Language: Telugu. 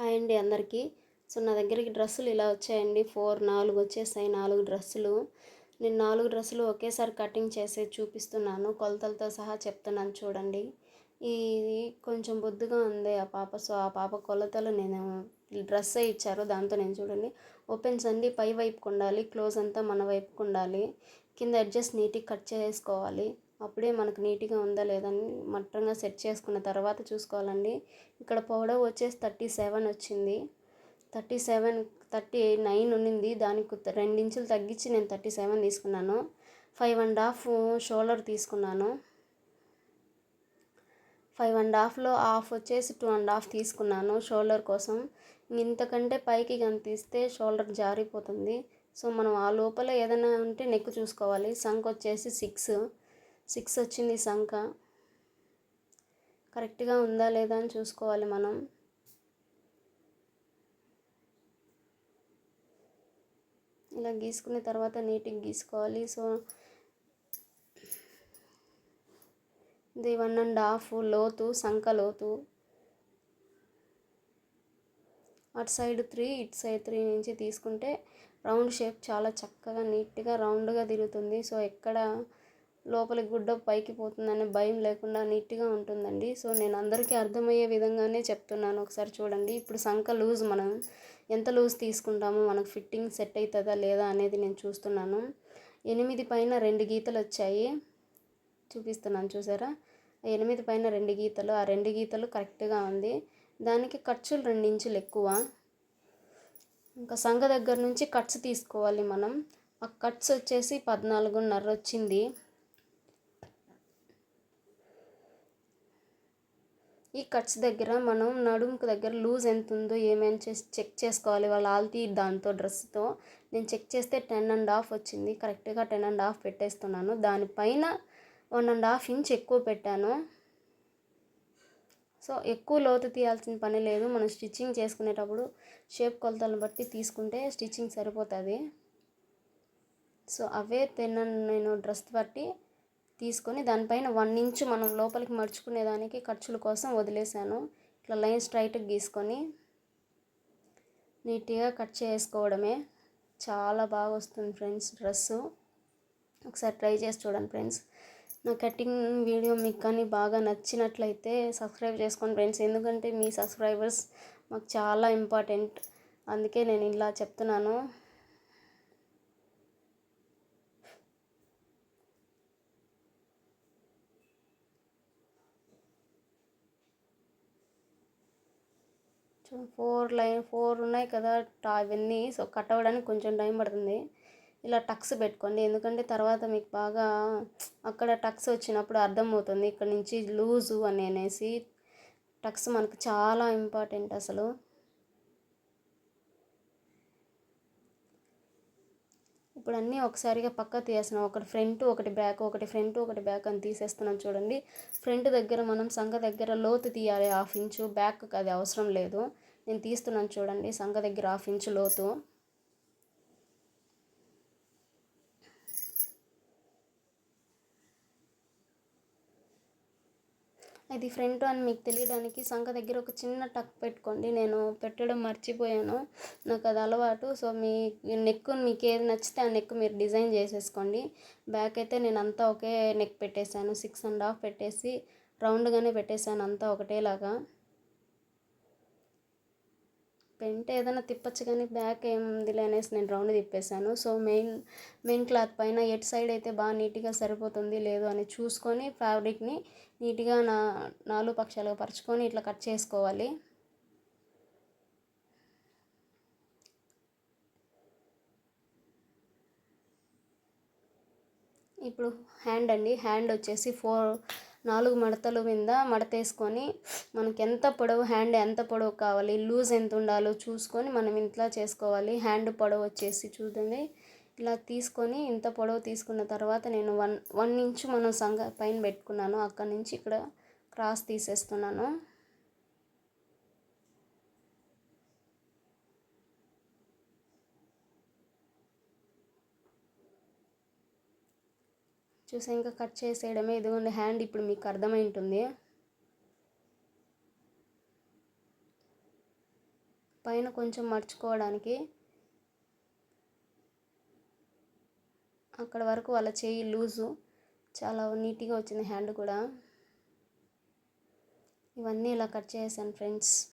హాయ్ అండి అందరికీ. సో నా దగ్గరికి డ్రెస్సులు ఇలా వచ్చాయండి. ఫోర్ నాలుగు వచ్చేసాయి నాలుగు డ్రెస్సులు. నేను నాలుగు డ్రెస్సులు ఒకేసారి కటింగ్ చేసి చూపిస్తున్నాను. కొలతలతో సహా చెప్తున్నాను చూడండి. ఇది కొంచెం బొద్దుగా ఉంది ఆ పాప. సో ఆ పాప కొలతలు నేను డ్రెస్సే ఇచ్చారు. దాంతో నేను చూడండి. ఓపెన్స్ అండి పై వైపుకు ఉండాలి. క్లోజ్ అంతా మన వైపుకు ఉండాలి. కింద అడ్జస్ట్ నీట్గా కట్ చేసుకోవాలి. అప్పుడే మనకు నీట్గా ఉందా లేదని మట్టంగా సెట్ చేసుకున్న తర్వాత చూసుకోవాలండి. ఇక్కడ పౌడర్ వచ్చేసి థర్టీ సెవెన్ వచ్చింది. థర్టీ సెవెన్ థర్టీ నైన్ ఉన్నింది. దానికి రెండించులు తగ్గించి నేను థర్టీ సెవెన్ తీసుకున్నాను. ఫైవ్ అండ్ హాఫ్ షోల్డర్ తీసుకున్నాను. ఫైవ్ అండ్ హాఫ్లో హాఫ్ వచ్చేసి టూ అండ్ హాఫ్ తీసుకున్నాను షోల్డర్ కోసం. ఇంతకంటే పైకి కనిపిస్తే షోల్డర్ జారిపోతుంది. సో మనం ఆ లోపల ఏదైనా ఉంటే నెక్ చూసుకోవాలి. సంక్ వచ్చేసి సిక్స్. సిక్స్ వచ్చింది సంఖ కరెక్ట్గా ఉందా లేదా అని చూసుకోవాలి మనం. ఇలా గీసుకున్న తర్వాత నీట్గా గీసుకోవాలి. సో ఇది వన్ అండ్ హాఫ్ లోతు సంఖ లోతు. అటు సైడ్ త్రీ ఇటు సైడ్ త్రీ నుంచి తీసుకుంటే రౌండ్ షేప్ చాలా చక్కగా నీట్గా రౌండ్గా తిరుగుతుంది. సో ఎక్కడ లోపలి గుడ్డ పైకి పోతుందనే భయం లేకుండా నీట్గా ఉంటుందండి. సో నేను అందరికీ అర్థమయ్యే విధంగానే చెప్తున్నాను. ఒకసారి చూడండి. ఇప్పుడు సంక లూజ్ మనం ఎంత లూజ్ తీసుకుంటామో మనకు ఫిట్టింగ్ సెట్ అవుతుందా లేదా అనేది నేను చూస్తున్నాను. ఎనిమిది పైన రెండు గీతలు వచ్చాయి. చూపిస్తున్నాను చూసారా? ఎనిమిది పైన రెండు గీతలు. ఆ రెండు గీతలు కరెక్ట్గా ఉంది. దానికి ఖర్చులు రెండు ఇంచులు ఎక్కువ. ఇంకా సంఘ దగ్గర నుంచి కట్స్ తీసుకోవాలి మనం. ఆ కట్స్ వచ్చేసి పద్నాలుగున్నర వచ్చింది. ఈ కట్స్ దగ్గర మనం నడుముకు దగ్గర లూజ్ ఎంత ఉందో ఏమేమి చేసి చెక్ చేసుకోవాలి. వాళ్ళ ఆల్తీ దాంతో డ్రెస్తో నేను చెక్ చేస్తే టెన్ అండ్ హాఫ్ వచ్చింది. కరెక్ట్గా టెన్ అండ్ హాఫ్ పెట్టేస్తున్నాను. దానిపైన వన్ అండ్ హాఫ్ ఇంచ్ ఎక్కువ పెట్టాను. సో ఎక్కువ లోతు తీయాల్సిన పని లేదు. మనం స్టిచ్చింగ్ చేసుకునేటప్పుడు షేప్ కొలతలను బట్టి తీసుకుంటే స్టిచ్చింగ్ సరిపోతుంది. సో అవే తిన్నాను నేను డ్రెస్ బట్టి. తీసుకొని దానిపైన వన్ ఇంచు మనం లోపలికి మడుచుకునేదానికి ఖర్చుల కోసం వదిలేసాను. ఇట్లా లైన్ స్ట్రైట్గా గీసుకొని నీట్గా కట్ చేసుకోవడమే. చాలా బాగా వస్తుంది ఫ్రెండ్స్ డ్రెస్సు. ఒకసారి ట్రై చేసి చూడండి ఫ్రెండ్స్. నా కటింగ్ వీడియో మీకు కానీ బాగా నచ్చినట్లయితే సబ్స్క్రైబ్ చేసుకోండి ఫ్రెండ్స్. ఎందుకంటే మీ సబ్స్క్రైబర్స్ మాకు చాలా ఇంపార్టెంట్. అందుకే నేను ఇలా చెప్తున్నాను. ఫోర్ లైన్ ఫోర్ ఉన్నాయి కదా టా ఇవన్నీ. సో కట్ అవ్వడానికి కొంచెం టైం పడుతుంది. ఇలా టక్స్ పెట్టుకోండి. ఎందుకంటే తర్వాత మీకు బాగా అక్కడ టక్స్ వచ్చినప్పుడు అర్థమవుతుంది. ఇక్కడ నుంచి లూజు అని అనేసి టక్స్ మనకు చాలా ఇంపార్టెంట్ అసలు. ఇప్పుడు అన్నీ ఒకసారిగా పక్క తీసేస్తున్నాం. ఒకటి ఫ్రంట్ ఒకటి బ్యాక్ ఒకటి ఫ్రంట్ ఒకటి బ్యాక్ అని తీసేస్తున్నాం చూడండి. ఫ్రంట్ దగ్గర మనం సంఘ దగ్గర లోతు తీయాలి. హాఫ్ ఇంచు బ్యాక్ అది అవసరం లేదు. నేను తీస్తున్నాను చూడండి సంఘ దగ్గర హాఫ్ ఇంచు లోతు. ఇది ఫ్రంట్ అని మీకు తెలియడానికి సంఖ దగ్గర ఒక చిన్న టక్ పెట్టుకోండి నేను పెట్టడం మర్చిపోయాను నాకు అది అలవాటు. సో మీ నెక్ మీకు ఏది నచ్చితే ఆ నెక్ మీరు డిజైన్ చేసేసుకోండి. బ్యాక్ అయితే నేను అంతా ఒకే నెక్ పెట్టేశాను సిక్స్ అండ్ హాఫ్ పెట్టేసి రౌండ్గానే పెట్టేశాను అంతా ఒకటేలాగా. పెంట్ ఏదైనా తిప్పచ్చు కానీ బ్యాక్ ఏముంది అనేసి నేను రౌండ్ తిప్పేశాను. సో మెయిన్ మెయిన్ క్లాత్ పైన ఎటు సైడ్ అయితే బాగా నీట్గా సరిపోతుంది లేదు అని చూసుకొని ఫ్యాబ్రిక్ని నీట్గా నా నాలుగు పక్షాలుగా పరుచుకొని ఇట్లా కట్ చేసుకోవాలి. ఇప్పుడు హ్యాండ్ అండి. హ్యాండ్ వచ్చేసి ఫోర్ నాలుగు మడతలు మీద మడతేసుకొని మనకి ఎంత పొడవు హ్యాండ్ ఎంత పొడవు కావాలి లూజ్ ఎంత ఉండాలో చూసుకొని మనం ఇంట్లో చేసుకోవాలి. హ్యాండ్ పొడవు వచ్చేసి చూడండి. ఇలా తీసుకొని ఇంత పొడవు తీసుకున్న తర్వాత నేను వన్ వన్ ఇంచు మనం సంగ పైన పెట్టుకున్నాను. అక్కడ నుంచి ఇక్కడ క్రాస్ తీసేస్తున్నాను. చూసా ఇంకా కట్ చేసేయడమే. ఇదిగోండి హ్యాండ్ ఇప్పుడు మీకు అర్థమై ఉంటుంది. పైన కొంచెం మర్చుకోవడానికి అక్కడ వరకు వాళ్ళ చేయి లూజు. చాలా నీట్గా వచ్చింది హ్యాండ్ కూడా. ఇవన్నీ ఇలా కట్ చేసాను ఫ్రెండ్స్.